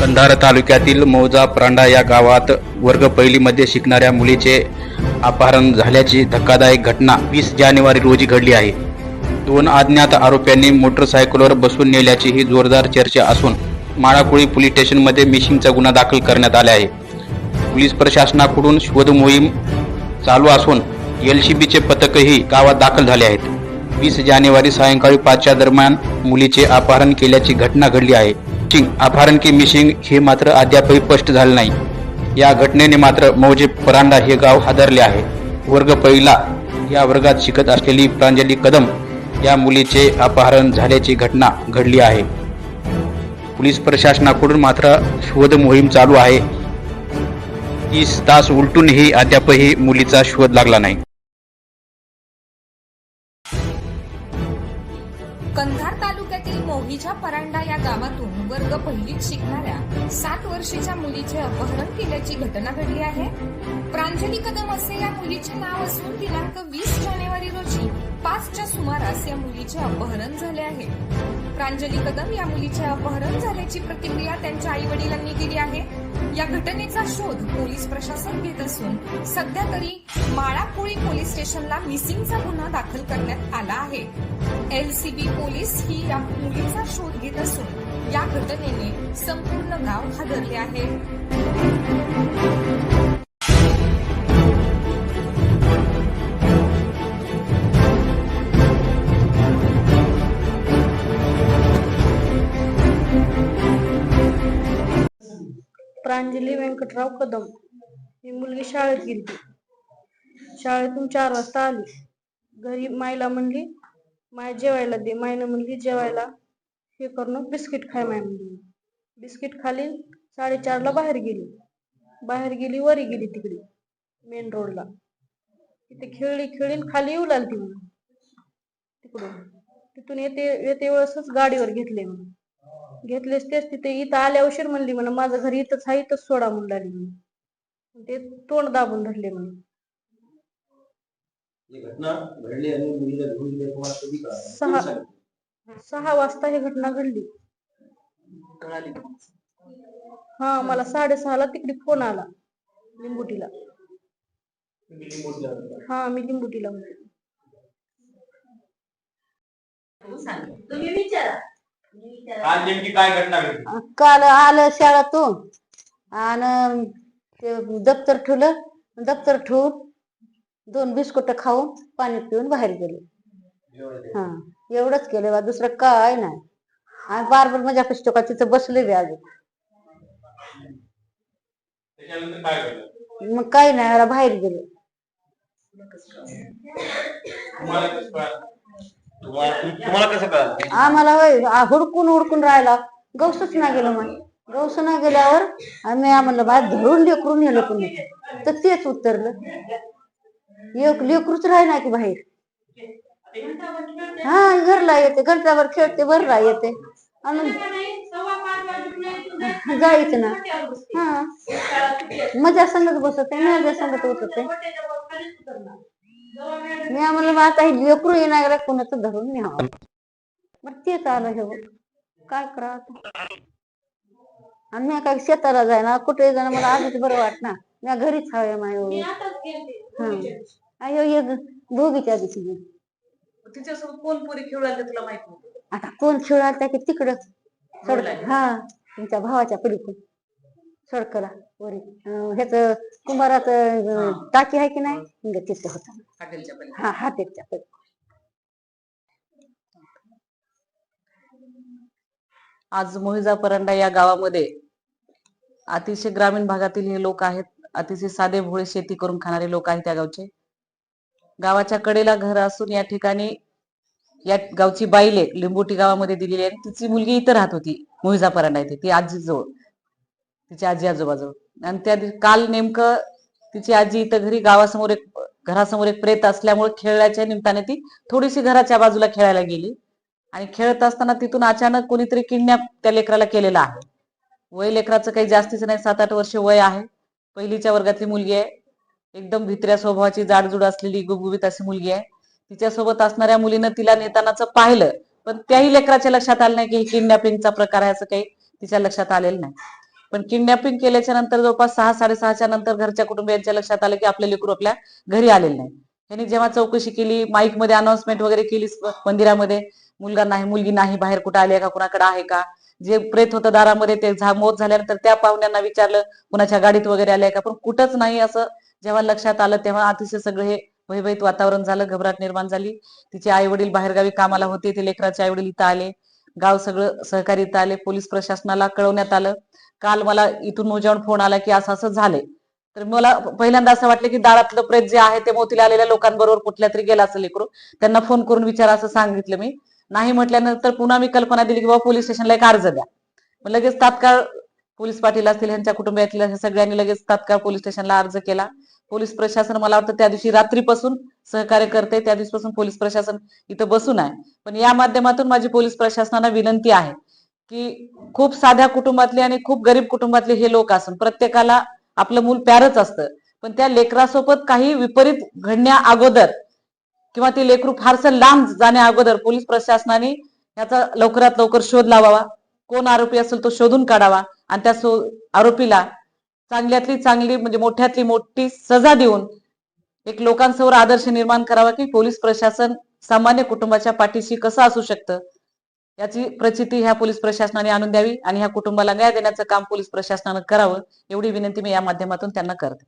कंधार तालुक्यातील मौजा प्रांडा या गावात वर्ग पहिलीमध्ये शिकणाऱ्या मुलीचे अपहरण झाल्याची धक्कादायक घटना वीस जानेवारी रोजी घडली आहे. दोन अज्ञात आरोप्यांनी मोटरसायकलवर बसून नेल्याची ही जोरदार चर्चा असून माळाकुळी पोलीस स्टेशनमध्ये मिशिंगचा गुन्हा दाखल करण्यात आला आहे. पोलीस प्रशासनाकडून शोध मोहीम चालू असून एल बीचे पथकही गावात दाखल झाले आहेत. वीस जानेवारी सायंकाळी पाचच्या दरम्यान मुलीचे अपहरण केल्याची घटना घडली आहे. चिंग अपहरण की मिशिंग हे मात्र अद्यापही स्पष्ट झाले नाही. या घटनेने मात्र मौजे परांडा हे गाव हादरले आहे. वर्ग पहिला या वर्गात शिकत असलेली प्रांजली कदम या मुलीचे अपहरण झाल्याची घटना घडली आहे. पोलीस प्रशासनाकडून मात्र शोध मोहीम चालू आहे. तीस तास उलटूनही अद्यापही मुलीचा शोध लागला नाही. तालुक्यातील परांडा या गावातून वर्ग पहिलीत शिकणाऱ्या सात वर्षीच्या मुलीचे अपहरण केल्याची घटना घडली आहे. प्रांजली कदम असे या मुलीचे नाव असून दिनांक वीस जानेवारी रोजी पाचच्या सुमारास या मुलीचे अपहरण झाले आहे. प्रांजली कदम या मुलीचे अपहरण झाल्याची प्रतिक्रिया त्यांच्या आई वडिलांनी दिली आहे. या घटनेचा शोध पोलीस प्रशासन घेत असून सध्या तरी माळापुळी पोलीस स्टेशनला मिसिंगचा गुन्हा दाखल करण्यात आला आहे. एलसीबी पोलीस ही या मुलीचा शोध घेत असून या घटनेने संपूर्ण गाव हादरले आहे. प्रांजली व्यंकटराव कदम ही मुलगी शाळेत गेली. शाळेतून चार वाजता आली. घरी मायला म्हणली माय जेवायला दे. मायनं म्हणली जेवायला हे करणं बिस्किट खाय माय म्हणली. बिस्किट खाली साडेचारला बाहेर गेली. बाहेर गेली वरी गेली तिकडे मेन रोडला तिथे खेळली खेळीन खाली येऊ लागली म्हणून. तिकडून. तिथून येते येते वेळेसच गाडीवर घेतले म्हणून. घेतलेच तेच तिथे इथं आल्या उशीर म्हणली म्हणा माझं घर इथंच आहे इथंच सोडा म्हणून लागली ते तोंड दाबून धरले म्हणून. ही घटना घडली आणि मुलीला घेऊन गेले तुम्हाला कधी कळालं? सहा. कोणी सांगितलं? सहा वाजता ही घटना घडली. हा मला साडेसहाला तिकडे फोन आला लिंबुटीला. तुम्ही. हा मी लिंबुटीला होते आज नेमकी काय घटना घडली? काल आलं शाळेतून आणि ते दप्तर ठेवलं. दप्तर ठेवून दोन बिस्कुट खाऊन पाणी पिऊन बाहेर गेले. हा एवढंच केलं बा दुसरं काय नाही. आणि बार बार माझ्या पुस्तकात तिथं बसले बी अजून. त्याच्यानंतर काय घडलं? मग काही नाही बाहेर गेले. तुम्हाला कसं कळालं? तुम्हाला तुम्हाला कसं कळालं? आम्हाला होय आ, हुडकून हुडकून राहिला. गवसच नाही गेलो मग गवस ना गेल्यावर आम्ही आम्हाला बा धरून लेकरून नेलं कुणी. तर तेच उतरलं एक लेकरूच राही ना की बाहेर. हा घरला येते घरच्यावर खेळते भरला येते. आणि जायचं ना. हा. मजा संगत बसत आहे मजा संगत बसत आहे. मी आम्हाला आता हे लेकरू येणार कोणाचं धरून न्यावं मग तेच आलं हे. काय करा आणि मी काय शेताला जायना कुठे जाणं मला आधीच बरं वाटणार मी घरीच हवे माय हा. ये दोघीच्या दिवशी गेली. तिच्यासोबत कोण पोरी खेळू लागले तुला माहीत नव्हतं? आता कोण खेळाल त्या की तिकडं? सडक बोलायला. हा. तुमच्या भावाच्या पलीकडून सडकला. ह्याच कुंभारात टाकी आहे की नाही? तिथे होता. हा हा त्याच्या पलीकडे. आज मोहिजा परंडा या गावामध्ये अतिशय ग्रामीण भागातील हे लोक आहेत. अतिशय साधे भोळे शेती करून खाणारे लोक आहेत त्या गावचे. गावाच्या कडेला घर असून या ठिकाणी या गावची बाईले लिंबोटी गावामध्ये दिलेली आहे. तिची मुलगी इथं राहत होती मोहिजा परंडा येथे ती आजीजवळ तिची आजी आजोबाजवळ. आणि त्या काल नेमकं तिची आजी इथं घरी गावासमोर एक घरासमोर एक प्रेत असल्यामुळे खेळल्याच्या निमित्ताने ती थोडीशी घराच्या बाजूला खेळायला गेली. आणि खेळत असताना तिथून अचानक कोणीतरी किडनॅप त्या लेकराला केलेला आहे. वय लेकराचं काही जास्तीच नाही सात आठ वर्ष वय आहे. पहिलीच्या वर्गातली मुलगी आहे. एकदम भित्र्या स्वभावाची जाडजूड असलेली गुबगुबीत अशी मुलगी आहे. तिच्यासोबत असणाऱ्या मुलीनं तिला नेतानाचं पाहिलं पण त्याही लेकराच्या लक्षात आलं नाही की किडनॅपिंगचा प्रकार आहे असं काही तिच्या लक्षात आलेलं नाही. पण किडनॅपिंग केल्याच्यानंतर जवळपास सहा साडेसहाच्या नंतर घरच्या कुटुंबियांच्या लक्षात आलं की आपले लेकरू आपल्या घरी आलेले नाही त्यांनी जेव्हा चौकशी केली माईकमध्ये अनाउन्समेंट वगैरे केली मंदिरामध्ये मुलगा नाही मुलगी नाही बाहेर कुठं आली का कुणाकडे आहे का? जे प्रेत होतं दारामध्ये ते मोत झाल्यानंतर त्या पाहुण्यांना विचारलं कुणाच्या गाडीत वगैरे आले का? पण कुठंच नाही असं जेव्हा लक्षात आलं तेव्हा अतिशय सगळं हे भयभीत वातावरण झालं घबराट निर्माण झाली. तिचे आई वडील बाहेरगावी कामाला होते ते लेकराचे आई वडील इथं आले. गाव सगळं सहकारीत आले पोलीस प्रशासनाला कळवण्यात आलं. काल मला इथून मोजावून फोन आला की असं असं झालंय. तर मला पहिल्यांदा असं वाटलं की दारातलं प्रेत जे आहे ते मोतीला आलेल्या लोकांबरोबर कुठल्या तरी गेला असेल लेकरू त्यांना फोन करून विचारा असं सांगितलं मी. नाही म्हटल्यानंतर पुन्हा मी कल्पना दिली की बाबा पोलीस स्टेशनला एक अर्ज द्या. मग लगेच तात्काळ पोलीस पाटील असतील यांच्या कुटुंबातील सगळ्यांनी लगेच तात्काळ पोलीस स्टेशनला अर्ज केला. पोलीस प्रशासन मला वाटतं त्या दिवशी रात्रीपासून सहकार्य करते त्या दिवशीपासून पोलीस प्रशासन इथं बसून आहे. पण या माध्यमातून माझी पोलीस प्रशासनाला विनंती आहे की खूप साध्या कुटुंबातले आणि खूप गरीब कुटुंबातले हे लोक असून प्रत्येकाला आपलं मूल प्यारच असतं. पण त्या लेकरासोबत काही विपरीत घडण्या अगोदर किंवा ते लेकरू फारसं लांब जाण्या अगोदर पोलीस प्रशासनाने याचा लवकरात लवकर शोध लावावा. कोण आरोपी असेल तो शोधून काढावा आणि त्या आरोपीला चांगल्यातली चांगली म्हणजे मोठ्यातली मोठी सजा देऊन एक लोकांसमोर आदर्श निर्माण करावा की पोलीस प्रशासन सामान्य कुटुंबाच्या पाठीशी कसं असू शकतं? याची प्रचिती ह्या पोलीस प्रशासनाने आणून द्यावी आणि ह्या कुटुंबाला न्याय देण्याचं काम पोलीस प्रशासनानं करावं एवढी विनंती मी या माध्यमातून त्यांना करते.